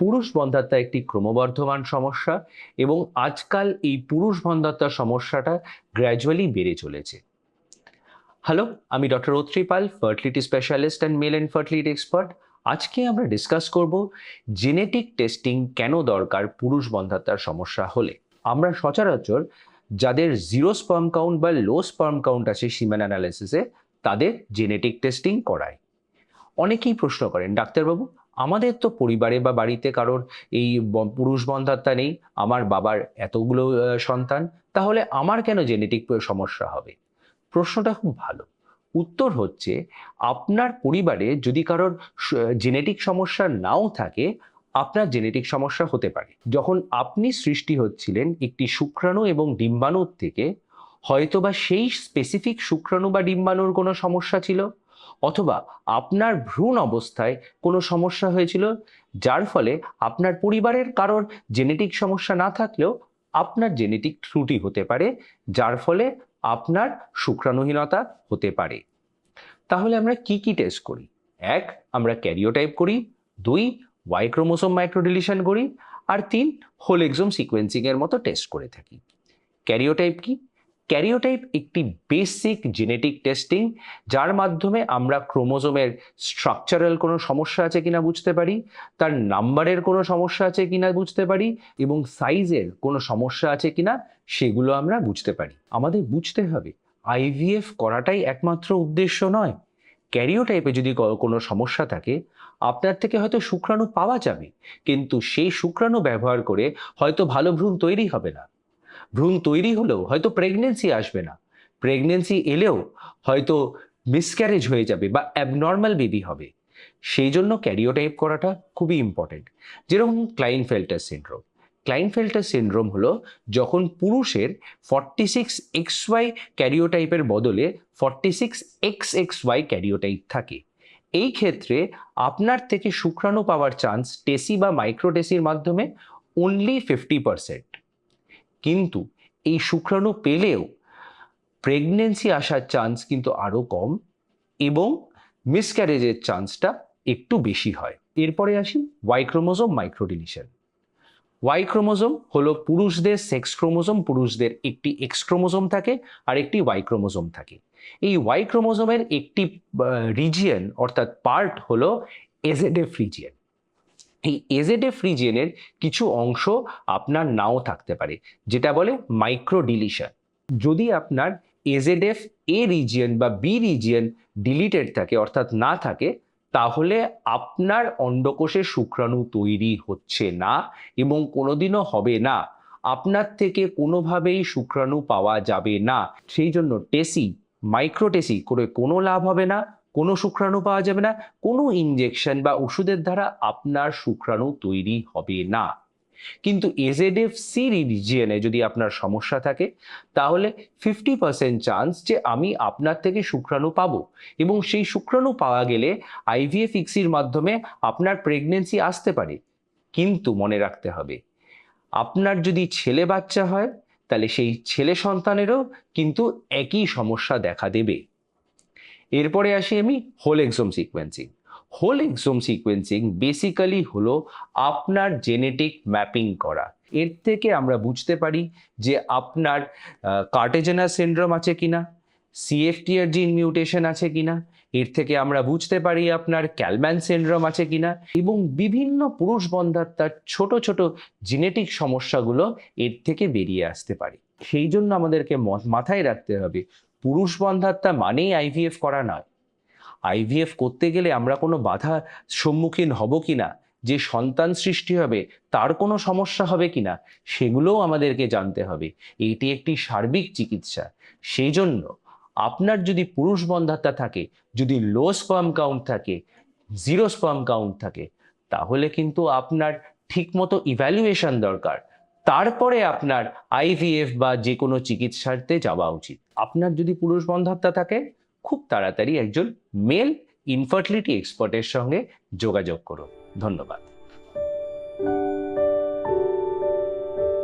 পুরুষ বন্ধাত্মা একটি ক্রমবর্ধমান সমস্যা এবং আজকাল এই পুরুষ বন্ধাত্মার সমস্যাটা গ্র্যাজুয়ালি বেড়ে চলেছে। হ্যালো আমি doctor Atri Pal fertility specialist and male and fertility expert আজকে আমরা ডিসকাস করব জেনেটিক টেস্টিং কেন দরকার পুরুষ বন্ধাত্মার সমস্যা হলে। আমরা সচরাচর যাদের জিরো স্পার্ম কাউন্ট বা লো স্পার্ম কাউন্ট আছে সিমেন অ্যানালিসিসে তাদের জেনেটিক টেস্টিং করায় অনেকেই প্রশ্ন করেন, ডাক্তারবাবু আমাদের তো পরিবারে বা বাড়িতে কারোর এই পুরুষ বন্ধাত্মা নেই, আমার বাবার এতগুলো সন্তান, তাহলে আমার কেন জেনেটিক সমস্যা হবে? প্রশ্নটা খুব ভালো। উত্তর হচ্ছে, আপনার পরিবারে যদি কারোর জেনেটিক সমস্যা নাও থাকে, আপনার জেনেটিক সমস্যা হতে পারে। যখন আপনি সৃষ্টি হচ্ছিলেন একটি শুক্রাণু এবং ডিম্বাণুর থেকে, হয়তোবা সেই স্পেসিফিক শুক্রাণু বা ডিম্বাণুর কোনো সমস্যা ছিল? অথবা আপনার ভ্রূণ অবস্থায় কোনো সমস্যা হয়েছিল, যার ফলে আপনার পরিবারের কারোর জেনেটিক সমস্যা না থাকলেও আপনার জেনেটিক ত্রুটি হতে পারে, যার ফলে আপনার শুক্রাণুহীনতা হতে পারে। তাহলে আমরা কি কি টেস্ট করি? এক, আমরা ক্যারিওটাইপ করি। দুই ওয়াই ক্রোমোসোম মাইক্রোডিলিশন করি। আর তিন হোল এক্সোম সিকোয়েন্সিং এর মতো টেস্ট করে থাকি। ক্যারিওটাইপ কি? ক্যারিওটাইপ একটি বেসিক জেনেটিক টেস্টিং, যার মাধ্যমে আমরা ক্রোমোজোমের স্ট্রাকচারাল কোনো সমস্যা আছে কিনা বুঝতে পারি, তার নাম্বারের কোনো সমস্যা আছে কিনা বুঝতে পারি, এবং সাইজের কোনো সমস্যা আছে কিনা সেগুলো আমরা বুঝতে পারি। আমাদের বুঝতে হবে আইভিএফ করাটাই একমাত্র উদ্দেশ্য নয়। ক্যারিওটাইপে যদি কোনো সমস্যা থাকে, আপনার থেকে হয়তো শুক্রাণু পাওয়া যাবে, কিন্তু সেই শুক্রাণু ব্যবহার করে হয়তো ভালো ভ্রূণ তৈরি হবে না। ভ্রূণ তৈরি হলেও হয়তো প্রেগনেন্সি আসবে না। প্রেগনেন্সি এলেও হয়তো মিসক্যারেজ হয়ে যাবে বা অ্যাবনর্মাল বেবি হবে। সেই জন্য ক্যারিওটাইপ করাটা খুবই ইম্পর্টেন্ট যেরকম ক্লাইনফেল্টার সিন্ড্রোম ক্লাইনফেল্টার সিন্ড্রোম হলো যখন পুরুষের ফর্টি সিক্স এক্স ওয়াই ক্যারিওটাইপের বদলে forty six X X Y karyotype থাকে। এই ক্ষেত্রে আপনার থেকে শুক্রাণু পাওয়ার চান্স টেসি বা মাইক্রোটেসির মাধ্যমে অনলি ফিফটি পারসেন্ট কিন্তু এই শুক্রাণু পেলেও প্রেগনেন্সি আসার চান্স কিন্তু আরও কম এবং মিসক্যারেজের চান্সটা একটু বেশি হয়। এরপরে আসি Y chromosome microdeletion Y chromosome হলো পুরুষদের সেক্স ক্রোমোজোম পুরুষদের একটি এক্স ক্রোমোজোম থাকে আর একটি ওয়াই ক্রোমোজোম থাকে। এই ওয়াই ক্রোমোজোমের একটি রিজিয়ন অর্থাৎ পার্ট হলো এজেডেফ রিজিয়ন এই এজেডেফ রিজিয়নের কিছু অংশ আপনার নাও থাকতে পারে, যেটা বলে মাইক্রো ডিলিশন যদি আপনার এজেডএফ এ রিজিয়ন বা বি রিজিয়ন ডিলিটেড থাকে, অর্থাৎ না থাকে, তাহলে আপনার অন্ডকোষে শুক্রাণু তৈরি হচ্ছে না এবং কোনোদিনও হবে না। আপনার থেকে কোনোভাবেই শুক্রাণু পাওয়া যাবে না। সেই জন্য টেসি মাইক্রোটেসি করে কোনো লাভ হবে না কোনো শুক্রাণু পাওয়া যাবে না, কোনো ইঞ্জেকশন বা ওষুধের দ্বারা আপনার শুক্রাণু তৈরি হবে না। কিন্তু এজেডএফ সি রিজিয়নে যদি আপনার সমস্যা থাকে, তাহলে ফিফটি পার্সেন্ট চান্স যে আমি আপনার থেকে শুক্রাণু পাবো এবং সেই শুক্রাণু পাওয়া গেলে আইভিএফ ইক্সির মাধ্যমে আপনার প্রেগনেন্সি আসতে পারে। কিন্তু মনে রাখতে হবে, আপনার যদি ছেলে বাচ্চা হয়, তাহলে সেই ছেলে সন্তানেরও কিন্তু একই সমস্যা দেখা দেবে। এরপরে আসি আমি whole exome sequencing whole exome sequencing basically হলো আপনার জেনেটিক ম্যাপিং করা। এর থেকে আমরা বুঝতে পারি যে আপনার কার্টেজেনার সিন্ড্রোম আছে কিনা সিএফটিআর জিন মিউটেশন আছে কিনা, এর থেকে আমরা বুঝতে পারি আপনার ক্যালম্যান সিন্ড্রোম আছে কিনা, এবং বিভিন্ন পুরুষ বন্ধাত্মার ছোট ছোট জেনেটিক সমস্যাগুলো এর থেকে বেরিয়ে আসতে পারে। সেই জন্য আমাদেরকে মাথায় রাখতে হবে পুরুষ বন্ধাত্মা মানেই আইভিএফ করা নয়। আইভিএফ করতে গেলে আমরা কোনো বাধা সম্মুখীন হব কিনা, যে সন্তান সৃষ্টি হবে, তার কোনো সমস্যা হবে কিনা, সেগুলোও আমাদেরকে জানতে হবে। এটি একটি সার্বিক চিকিৎসা। সেই জন্য আপনার যদি পুরুষ বন্ধাত্মা থাকে, যদি লো স্পার্ম কাউন্ট থাকে জিরো স্পার্ম কাউন্ট থাকে, তাহলে কিন্তু আপনার ঠিকমতো ইভ্যালুয়েশন দরকার। তারপরে আপনার আইভিএফ বা যে কোনো চিকিৎসাতে যাওয়া উচিত। আপনার যদি পুরুষ বন্ধাত্মা থাকে, খুব তাড়াতাড়ি একজন মেল ইনফার্টিলিটি এক্সপার্টের সঙ্গে যোগাযোগ করুন। ধন্যবাদ।